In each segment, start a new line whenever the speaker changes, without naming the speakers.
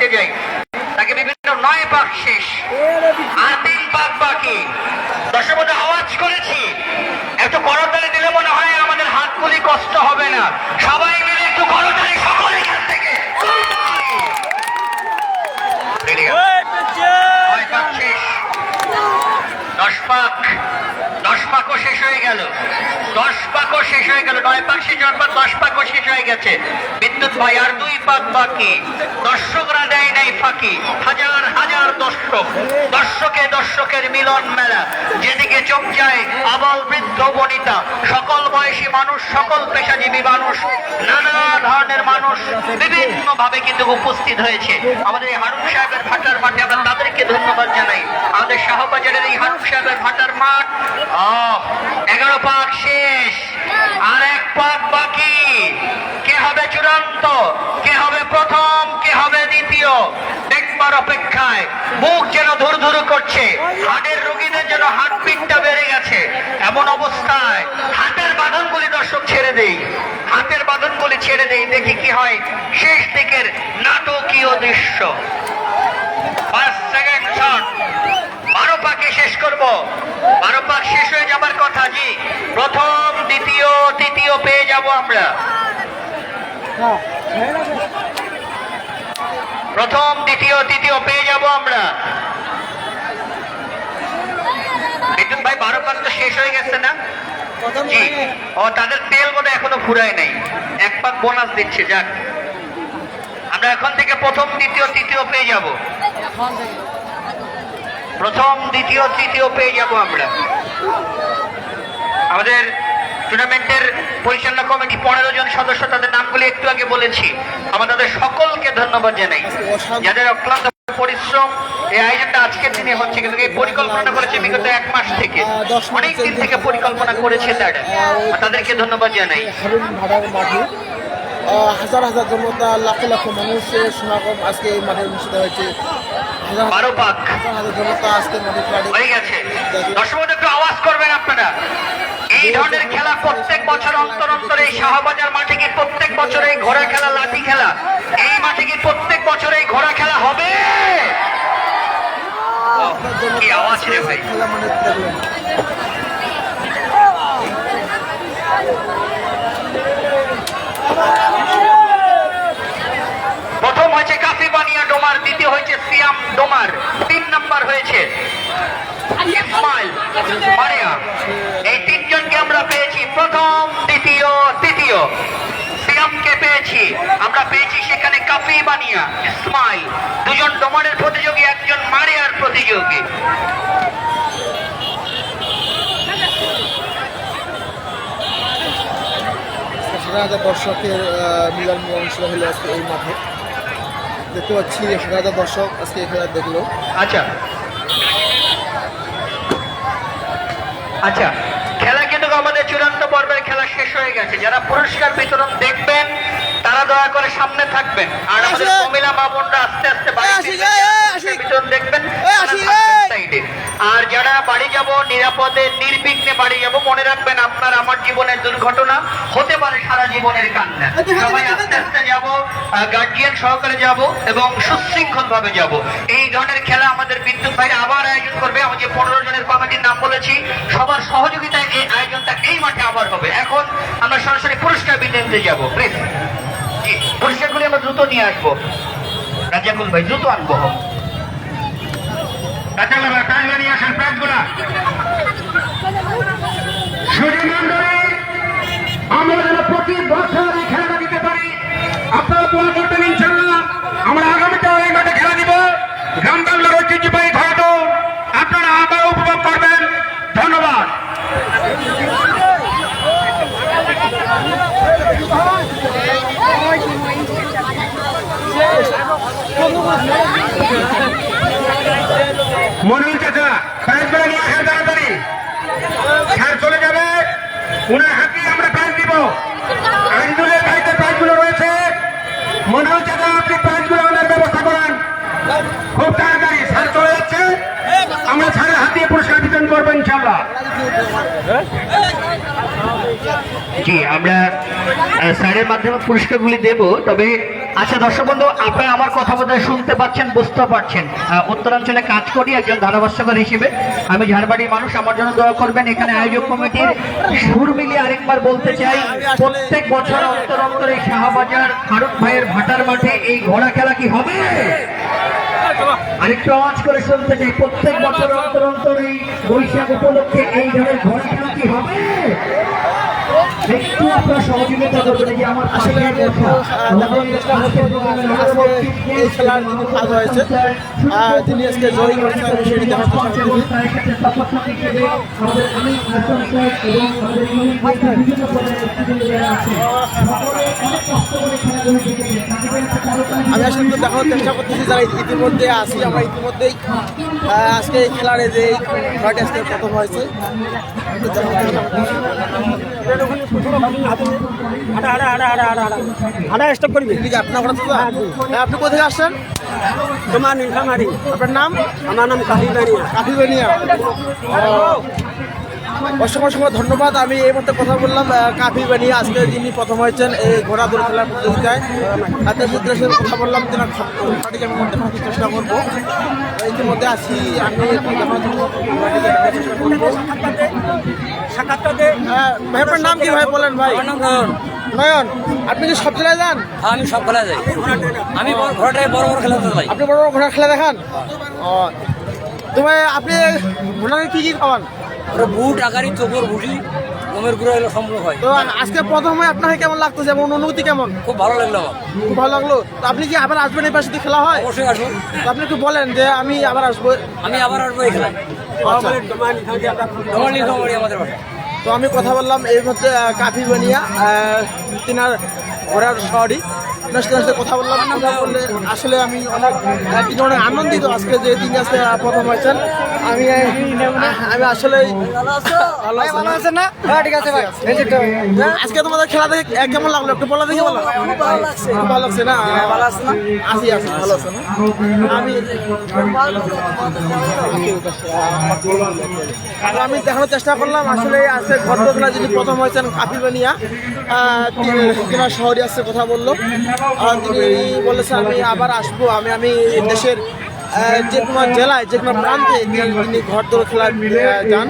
দেখতে যাই তাকে বিভিন্ন নয় পাক শেষ আর তিন পাক বাকি। আওয়াজ করেছি। একটু করতালি দিলে মনে হয় আমাদের হাতগুলি কষ্ট হবে না। সবাই মিলে একটু করতালি সকলে এখান থেকে। দশ পাক পাকও শেষ হয়ে গেল। দশ পাকও শেষ হয়ে গেল। নয় পাক শেষ হওয়ার পর দশ পাকও শেষ হয়ে গেছে। বিদ্যুৎ ভাই, আর দুই পাক বাকি। দর্শকরা দেয় নাই ফাঁকি। হাজার হাজার দর্শক। দর্শকে দর্শকের মিলন মেলা। যেদিকে চোখ যায়, আবল বৃদ্ধ বনিতা। সকল বয়সী মানুষ, সকল পেশাজীবী মানুষ, নানা ধরনের মানুষ বিভিন্ন ভাবে কিন্তু উপস্থিত হয়েছে। আমাদের হারুন সাহেবের ভাটার মাঠে আমরা তাদেরকে ধন্যবাদ জানাই আমাদের শাহবাজারের এই হারুন সাহেবের ভাটার মাঠ আহ, এগারো পাক শেষ আর এক পাক বাকি কে হবে চূড়ান্ত কে হবে প্রথম কে হবে দ্বিতীয় দেখবার অপেক্ষায় মুখ যেন ধুর ধুর করছে হাটের রোগীদের যেন হার্টবিটটা বেড়ে গেছে। এমন অবস্থায় হাতের বাঁধনগুলি দর্শক ছেড়ে দেই, হাতের বাঁধনগুলি ছেড়ে দেই, দেখি কি হয় শেষ দিকের নাটকীয় দৃশ্য। সেকেন্ড বারো পাকে শেষ করব। বারো পাক শেষ হয়ে যাবার কথা জি। প্রথম, দ্বিতীয়, তৃতীয় পেয়ে যাব আমরা। প্রথম দ্বিতীয় তৃতীয় পেয়ে যাব আমরা। বিদ্যুৎ ভাই বারো পাক তো শেষ হয়ে গেছে না? জি। ও তাদের তেল বোধহয় এখনও ফুরায় নাই। এক পাক বোনাস দিচ্ছে যাক। আমরা এখন থেকে প্রথম দ্বিতীয় তৃতীয় পেয়ে যাব। প্রথম দ্বিতীয় তৃতীয় পেয়ে যাব আমরা। আমাদের টুর্নামেন্টের পরিচালনা কমিটি পনেরো জন সদস্য তাদের নামগুলি একটু আগে বলেছি। আমরা তাদের সকলকে ধন্যবাদ জানাই। যাদের অক্লান্ত পরিশ্রম এই আয়োজনটা আজকের দিনে হচ্ছে কিন্তু এই পরিকল্পনা করেছে বিগত এক মাস থেকে। অনেক দিন থেকে পরিকল্পনা করেছে তারা। তাদেরকে ধন্যবাদ জানাই।
হাজার হাজার জনতা লাখ লাখ মানুষের সমাগম আজকে এই মাঠে অনুষ্ঠিত হয়েছে। হাজার হাজার জনতা আজকে মাঠে
হয়ে গেছে। দর্শক আওয়াজ করবেন আপনারা। এই ধরনের খেলা প্রত্যেক বছর অন্তর শাহবাজার মাঠে প্রত্যেক ঘোড়া খেলা, লাঠি খেলা? এই মাঠে প্রত্যেক ঘোড়া খেলা হবে? প্রথম হয়েছে কাফিবানিয়া ডোমার, দ্বিতীয় হয়েছে সিয়াম ডোমার, তিন নাম্বার হয়েছে ইসমাইল মারিয়া। এই তিনজনকে আমরা পেয়েছি প্রথম দ্বিতীয় তৃতীয়। সিয়ামকে পেয়েছি আমরা পেয়েছি সেখানে কাফি বানিয়া ইসমাইল। দুজন ডোমারের প্রতিযোগী একজন মারিয়ার প্রতিযোগী।
হাজার দর্শকের মিলন হলো আজকে এই মাঠে। দেখতে পাচ্ছি হাজার দর্শক আজকে এই খেলা দেখল।
আচ্ছা। আচ্ছা খেলা কিন্তু আমাদের চূড়ান্ত পর্বের খেলা শেষ হয়ে গেছে। যারা পুরস্কার বিতরণ দেখবেন তারা দয়া করে সামনে থাকবেন। আর আমাদের। মহিলা মা বোনরা আস্তে আস্তে বাড়ি বিতরণ দেখবেন। আর যারা বাড়ি যাব নিরাপদে নির্বিঘ্নে বাড়ি যাব মনে রাখবেন আপনার আমার জীবনের দুর্ঘটনা হতে পারে সারা জীবনের কান্না।
হাতে, হাতে,
সবাই আস্তে আস্তে যাব গার্জিয়ান সহকারে যাব এবং সুশৃঙ্খল ভাবে যাব। এই ধরনের খেলা আমাদের বিদ্যুৎ ভাইরা আবার আয়োজন করবে। আমি যে পনেরো জনের কমিটির নাম বলেছি সবার সহযোগিতায় এই আয়োজনটা এই মাঠে আবার হবে। এখন আমরা সরাসরি পুরস্কার বিতরণে যাব। প্লিজ জি করে আমরা দ্রুত নিয়ে আসব। রাজাকুল ভাই, দ্রুত আনব।
আমরা যেন প্রতি বছর এই খেলাটা দিতে পারি। আপনারা দোয়া করবেন ইনশাল্লাহ আমরা আগামীতেও এই মাঠে খেলা দিব গ্রাম বাংলার ঐতিহ্যবাহী খেলাটো আপনারা আবার উপভোগ করবেন ধন্যবাদ মনির চাচা প্রাইজ করে নিয়ে আসেন তাড়াতাড়ি স্যার চলে যাবে উনার হাতে আমরা প্রাইজ দিব আইনজুলের গাড়িতে প্রাইজগুলো রয়েছে মনে হচ্ছে যে আপনি প্রাইজগুলো ওনার ব্যবস্থা করেন খুব তাড়াতাড়ি স্যার চলে যাচ্ছে আমরা স্যারের হাতে পুরস্কার বিতরণ করব ইনশাল্লাহ
জি, আমরা স্যারের মাধ্যমে পুরস্কারগুলি দেব, তবে আচ্ছা দর্শক বন্ধু, আপনারা আমার কথা বোধহয় শুনতে পাচ্ছেন, বুঝতে পারছেন। উত্তরাঞ্চলে কাজ করি, একজন ধারাভাষ্যকার হিসেবে। আমি ঝাড়বাড়ির মানুষ, আমার জন্য দোয়া করবেন, এখানে আয়োজক কমিটির সুর মিলিয়ে আরেকবার বলতে চাই, প্রত্যেক বছর অন্তর অন্তর এই শাহবাজার ফারুক ভাইয়ের ভাটার মাঠে এই ঘোড়া খেলা কি হবে? আরেকটু আওয়াজ করে শুনতে চাই, প্রত্যেক বছর অন্তর অন্তর এই বৈশাখ উপলক্ষে এই ধরনের ঘোড়া খেলা কি হবে? একটু আপনার সহযোগিতা করবেন যে আমার
আসলে খেলার যিনি কাজ হয়েছে। তিনি আজকে জয়ী করেছেন আমি সেটি দেখার চেষ্টা করতেছি আমি আসলে একটু দেখানোর চেষ্টা করতেছি যারা ইতিমধ্যে আছি আমরা ইতিমধ্যেই আজকে এই খেলার যে আজকে প্রথম হয়েছে।
হাঁটা স্টপ করবি
হ্যাঁ, আপনি কোথায় আসছেন?
তোমার নীলফামারি
আপনার নাম?
আমার নাম কাহিবানিয়া
অসংখ্য অসংখ্য ধন্যবাদ। আমি এই মধ্যে কথা বললাম কাফি বেনিয়া আজকে যিনি প্রথম হয়েছেন এই ঘোড়া দৌড় খেলার প্রতিযোগিতায়। তাদের সাথে কথা বললাম ঘোড়াটিকে আমি মধ্যে রাখার চেষ্টা করব। ইতিমধ্যে আছি আমি চেষ্টা করব
সাক্ষাৎটা দে
ভাই আপনার নাম কি ভাই বলেন ভাই?
আমার নাম নয়ন।
নয়ন আপনি কি সব জেলায় যান?
আমি সব খেলা যাই। আমি বড়- ঘোড়াটায় বড় বড় খেলাতে যাই।
আপনি বড় বড় ঘোড়া খেলা দেখান? ও তো ভাই আপনি ঘোড়াকে কি কি খাওয়ান?
বুট আকারি চোখর ভুটি গমের গুঁড়ো এগুলো সম্পূর্ণ হয়।
তো আজকে প্রথমে আপনাকে কেমন লাগতেছে এবং অনুভূতি কেমন?
খুব ভালো লাগল আমার।
খুব ভালো লাগল। তো আপনি কি আবার আসবেন এই পাশে খেলা হয়?
অবশ্যই আসব।
তো আপনি একটু বলেন যে আমি আবার আসব।
আমি আবার আসব এই খেলায়।
আচ্ছা।
তোমার নীলফামারি আমাদের বাসা
তো আমি কথা বললাম এই মধ্যে কাফি বানিয়া তিনার ঘোড়ার শহরই আপনার সাথে কথা বললাম কথা বললে আসলে আমি অনেক তিনি অনেক আনন্দিত আজকে যে তিনি আজকে প্রথম হয়েছেন। আমি আমি আসলে ভালো আছেন না? হ্যাঁ ঠিক আছে ভাই। আজকে তোমাদের খেলা দেখে কেমন লাগল? একটু বলা দেখে বলো। ভালো লাগছে। ভালো লাগছে না? ভালো আছে না? আছি আছি ভালো আছে। না? আমি আমি দেখানোর চেষ্টা করলাম আসলে আজকে ঘটনা যিনি প্রথম হয়েছেন কাপিল বানিয়া তিনার শহরে আসছে কথা বলল। তিনি বলেছেন আমি আবার আসব। আমি আমি দেশের যে কোনো জেলায় যে কোনো প্রান্তে তিনি- ঘর দৌড় আহ, যান।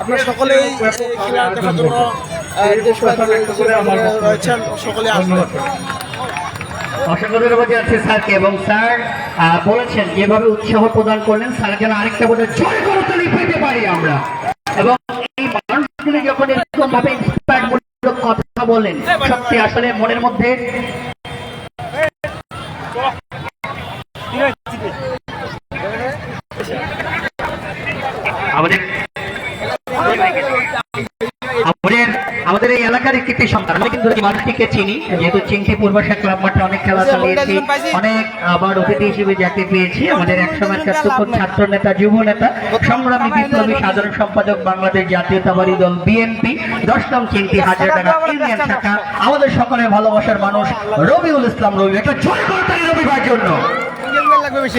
আপনারা সকলেই খেলা দেখার জন্য রয়েছেন সকলে আসবেন।
এবং উৎসাহ প্রদান করলেন আরেকটা আমরা। এবং এই মানুষগুলি যখন এরকম ভাবে কথা বলেন সত্যি আসলে মনের মধ্যে আমাদের আমাদের আমাদের এই এলাকার কৃতি সন্তান। আমি কিন্তু মানুষটিকে চিনি যেহেতু চিংকি পূর্বাশা ক্লাব মাঠে অনেক খেলা চালিয়েছি অনেক আবার অতিথি হিসেবে যাকে পেয়েছি আমাদের একসময় তুখন ছাত্র নেতা যুব নেতা সংগ্রামী বিপ্লবী সাধারণ সম্পাদক বাংলাদেশ জাতীয়তাবাদী দল বিএনপি দশ নং চিংকি হাজার টাকা ইউনিয়ন শাখা আমাদের সকলের ভালোবাসার মানুষ রবিউল ইসলাম রবি। একটা জয় করতালি রবি ভাইয়ের জন্য।
লাগবে বেশি।